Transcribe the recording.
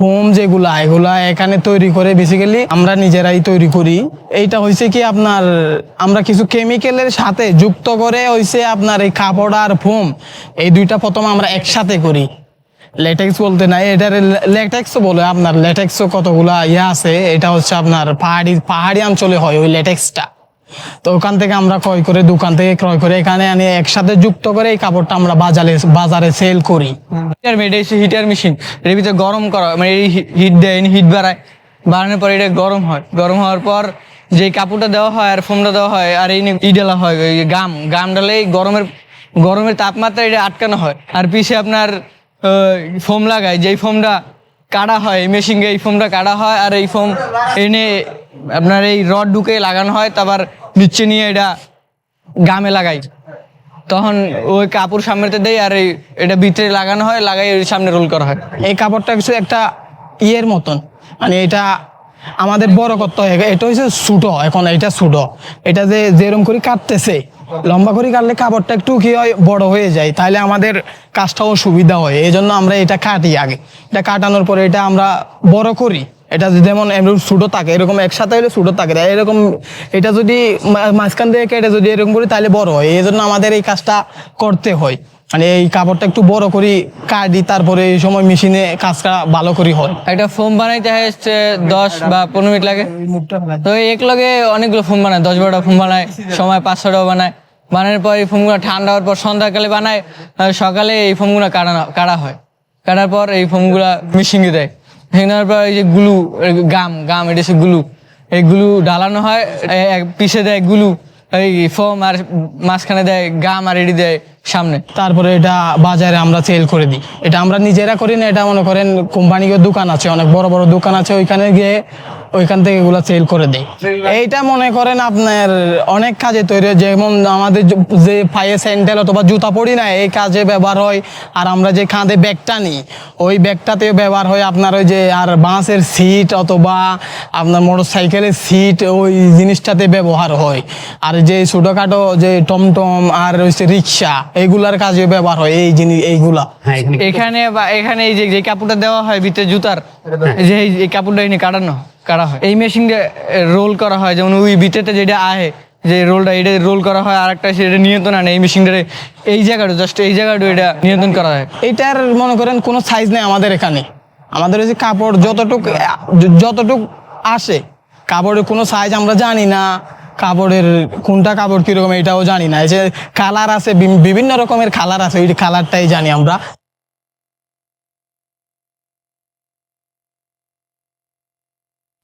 Foam যেগুলা, এগুলা এখানে তৈরি করে বেসিক্যালি আমরা নিজেরাই তৈরি করি। এইটা হয়েছে কি আপনার, আমরা কিছু কেমিক্যালের সাথে যুক্ত করে হয়েছে আপনার এই কাপড় আর ফোম। এই দুইটা প্রথম আমরা একসাথে করি। লেটেক্স বলতে নাই এটার লেটেক্সও বলে আপনার লেটেক্সও কতগুলা ইয়ে আছে, এটা হচ্ছে আপনার পাহাড়ি পাহাড়ি অঞ্চলে হয় ওই লেটেক্সটা তো ওখান থেকে আমরা ক্রয় করে, দোকান থেকে ক্রয় করে এখানে আনি, একসাথে যুক্ত করে এই কাপড়টা আমরা বাজারে বাজারে সেল করি। হিটার মেড এসে হিটার মেশিন এর ভিতরে গরম করা মানে এই হিট দেয় হিট বাড়ায়। বাড়ানোর পর এটা গরম হয়। গরম হওয়ার পর যে কাপড়টা দেওয়া হয় আর ফোমটা দেওয়া হয়, আর এই ই ডালা হয় গাম গাম ডালে এই গরমের গরমের তাপমাত্রা এটা আটকানো হয়। আর পিছে আপনার ফোম লাগায়, যেই ফোমটা কাটা হয় মেশিন এই ফোমটা কাটা হয়, আর এই ফোম এনে আপনার এই রড ঢুকে লাগানো হয়, তারপর নিচে নিয়ে এটা গামে লাগাই। তখন ওই কাপড় সামনেতে দেয় আর এই এটা ভিতরে লাগানো হয়, লাগাই ওই সামনে রোল করা হয়। এই কাপড়টা কিছু একটা ইয়ের মতন। মানে এটা আমাদের বড় করতে হয়। এটা হচ্ছে সুটো এখন এটা সুটো এটা যে যেরকম করে কাটতেছে, লম্বা করে কাটলে কাপড়টা একটু কি হয়, বড় হয়ে যায়। তাহলে আমাদের কাজটাও সুবিধা হয়। এই জন্য আমরা এটা কাটি আগে। এটা কাটানোর পরে এটা আমরা বড় করি। এটা যদি যেমন এমন সুটো থাকে এরকম একসাথে হলে সুটো থাকে। এরকম এটা যদি মাঝখান থেকে কেটে যদি এরকম করি তাহলে বড় হয়। এই জন্য আমাদের এই কাজটা করতে হয়। মানে এই কাপড়টা একটু বড় করি কাটি তারপরে এই সময় মেশিনে কাজটা ভালো করে হয়। একটা ফোম বানাইতে হচ্ছে দশ বা পনেরো মিনিট লাগে। তো এক লগে অনেকগুলো ফোম বানায় দশ বারোটা ফোম বানায় সময় পাঁচ ছটাও বানায়। বানানোর পর এই ফোমগুলো ঠান্ডা হওয়ার পর সন্ধ্যাকালে বানায় সকালে এই ফোমগুলো কাটানো কাটা হয়। কাটার পর এই ফোমগুলো মিশিংয়ে দেয়। ভেঙানোর পর এই যে গুলু গাম গাম এটা সে গুলু। এই গুলু ডালানো হয় পিছে দেয় গুলু এই ফোম আর মাঝখানে দেয় গাম আর এটি দেয় সামনে। তারপরে এটা বাজারে আমরা সেল করে দিই। এটা আমরা নিজেরা করি না এটা মনে করেন কোম্পানির দোকান আছে অনেক বড় বড় দোকান আছে ওইখানে গিয়ে ওইখান থেকে এগুলো সেল করে দেয় এইটা মনে করেন আপনার অনেক কাজে তৈরি হয়। যেমন আমাদের যে- পায়ে স্যান্ডেল অথবা জুতা পরি না এই কাজে ব্যবহার হয়। আর আমরা যে কাঁধে ব্যাগটা নিই ওই ব্যাগটাতেও ব্যবহার হয়। আপনার ওই যে আর বাসের সিট অথবা আপনার মোটর সাইকেলের সিট ওই জিনিসটাতে ব্যবহার হয়। আর যে ছোটোখাটো যে টমটম আর হচ্ছে রিক্সা এইগুলার কাজে ব্যবহার হয়। এই জিনিস এইগুলা। এখানে বা এখানে এই যে যে কাপড়টা দেওয়া হয় ভিতরে জুতার যে এই- এই কাপড়টা এনে কাটানো কাটা হয়। এই মেশিন রোল করা হয়, যেমন ওই ভিতরে যেটা আহে, যে রোলটা এটা রোল করা হয় আর একটা সেটা নিয়ন্ত্রণ আনে, এই মেশিনটা এই জায়গাটা জাস্ট এই জায়গাটা এটা নিয়ন্ত্রণ করা হয়। এটার, মনে করেন, কোনো সাইজ নেই আমাদের এখানে। আমাদের ওই যে কাপড় যতটুক যতটুক আসে, কাপড়ের কোনো সাইজ আমরা জানি না, কাপড়ের কোনটা কাপড় কীরকম, এটাও জানি না। এই যে কালার আছে বিভিন্ন রকমের কালার আছে, ওই কালারটাই জানি আমরা।